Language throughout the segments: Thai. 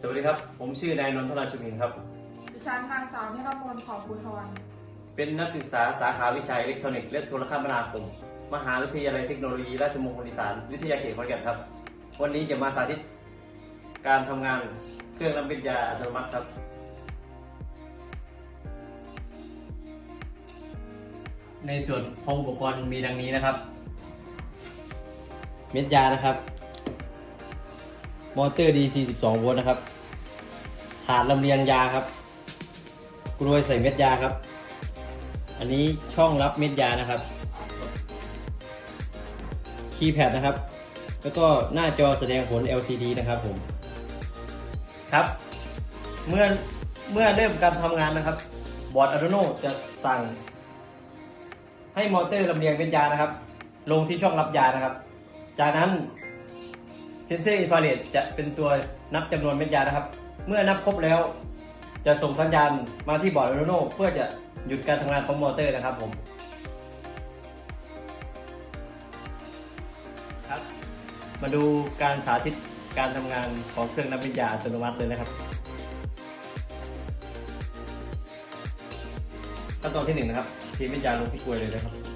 สวัสดีครับ ผมชื่อนายนนทราชุมินครับ ดิฉันนางสาวนิรมนของภูทรเป็นนักศึกษาสาขาวิชาอิเล็กทรอนิกส์และโทรคมนาคม มหาวิทยาลัยเทคโนโลยีราชมงคลอีสานวิทยาเขตขอนแก่นครับ วันนี้จะมาสาธิต การทำงานเครื่องน้ำเป็นยาอัตโนมัติครับ ในส่วนของอุปกรณ์มีดังนี้นะครับ เม็ดยานะครับ มอเตอร์ DC 12 โวลต์นะครับ ถาดลำเลียงยาครับกลวยใส่เม็ดยาครับ อันนี้ช่องรับเม็ดยานะครับ คีย์แพดนะครับ แล้วก็หน้าจอแสดงผล LCD นะครับผม ครับ เมื่อเมื่อเริ่มการทำงานนะครับ บอร์ด Arduino จะสั่ง ให้มอเตอร์ลำเลียงเม็ดยานะครับ ลงที่ช่องรับยานะครับ จากนั้น เซนเซอร์อินฟราเรดจะเป็นตัวนับจำนวนเม็ดยานะครับ เมื่อนับครบแล้ว จะส่งสัญญาณมาที่บอร์ด Arduino เพื่อจะหยุดการทำงานของมอเตอร์นะครับผมครับ มาดูการสาธิตการทำงานของเครื่องนับวิทยาอัตโนมัติเลยนะครับขั้นตอนที่หนึ่งนะครับทีวิทยาลงที่กลวยเลยนะครับ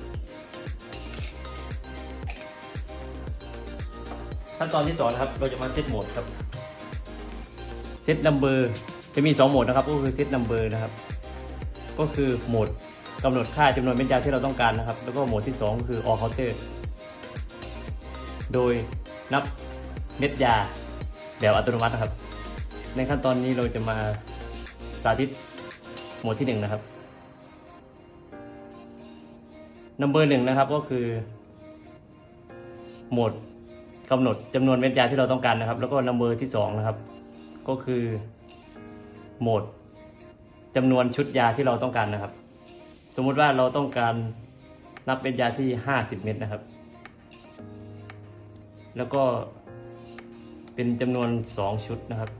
ขั้นตอนที่สองนะครับเราจะมาเซตโหมดครับเซตนัมเบอร์จะมีสองโหมดนะครับ ก็คือเซตนัมเบอร์นะครับ ก็คือโหมดกำหนดค่าจำนวนเม็ดยาที่เราต้องการนะครับ แล้วก็โหมดที่สองคือ all counter โดยนับเม็ดยาแบบอัตโนมัตินะครับ ในขั้นตอนนี้เราจะมาสาธิตโหมดที่หนึ่งนะครับนัมเบอร์หนึ่งนะครับก็คือ โหมด กำหนดจำนวนเม็ดยาที่เราต้องการนะครับ แล้วก็นัมเบอร์ที่สองนะครับ ก็คือโหมดจำนวนชุดยาที่เราต้องการนะครับ สมมุติว่าเราต้องการนับเม็ดยาที่ห้าสิบเม็ดนะครับ แล้วก็เป็นจำนวนสองชุดนะครับ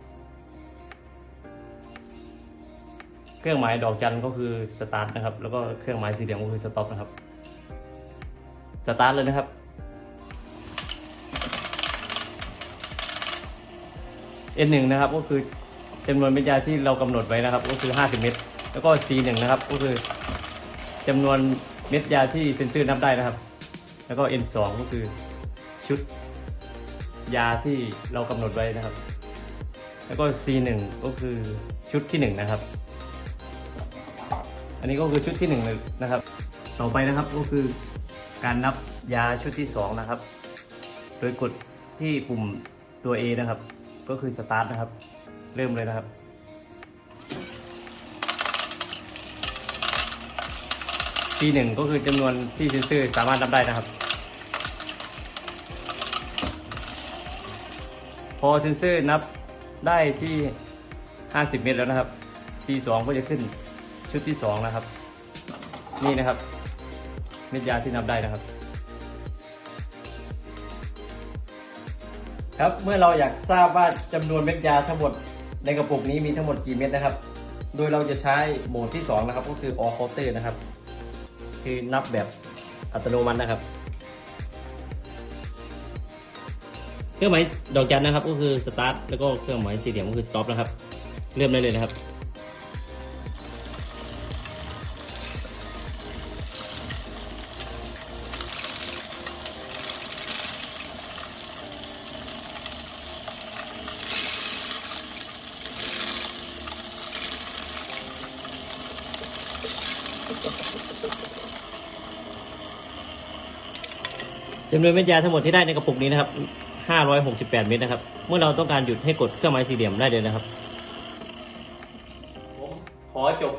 เครื่องหมายดอกจันก็คือสตาร์ทนะครับ แล้วก็เครื่องหมายสีเหลืองก็คือสต็อปนะครับ สตาร์ทเลยนะครับ N1 นะครับก็คือจำนวนเม็ดยาที่เรากำหนดไว้นะครับ ก็คือ 50 เม็ดแล้วก็ C1 นะครับ ก็คือจำนวนเม็ดยาที่เซนเซอร์นับได้นะครับ แล้วก็ N2 ก็คือชุดยาที่เรากำหนดไว้นะครับ แล้วก็ C1 ก็คือชุดที่ 1 นะครับ อันนี้ก็คือชุดที่1เลยนะครับ ต่อไปนะครับก็คือการนับยาชุดที่ 2 นะครับ โดยกดที่ปุ่มตัว A นะครับ ก็คือสตาร์ทนะครับ เริ่มเลยนะครับทีหนึ่งก็คือจำนวนที่เซนเซอร์สามารถนับได้นะครับ พอเซนเซอร์นับได้ที่ 50 เมตรแล้วนะครับ C2 ก็จะขึ้นชุดที่ 2 นะครับ นี่นะครับ เม็ดยาที่นับได้นะครับ ครับเมื่อเราอยากทราบว่าจำนวนเม็ดยาทั้งหมดในกระปุกนี้มีทั้งหมดกี่เม็ดนะครับ โดยเราจะใช้โหมดที่2นะครับก็คือ all counter นะครับ คือนับแบบอัตโนมัตินะครับเครื่องหมายดอกจันนะครับ ก็คือ start แล้วก็เครื่องหมายสี่เหลี่ยมก็คือ stop นะครับ เริ่มได้เลยนะครับ จำนวนเม็ดยาทั้งหมดที่ได้ในกระปุกนี้นะครับ 568 เม็ดนะครับ เมื่อเราต้องการหยุดให้กดเครื่องหมายสี่เหลี่ยมได้เลยนะครับ ผมขอจบ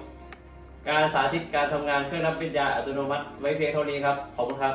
การสาธิตการทำงานเครื่องนับเม็ดยาอัตโนมัติไว้เพียงเท่านี้ครับ ขอบคุณครับ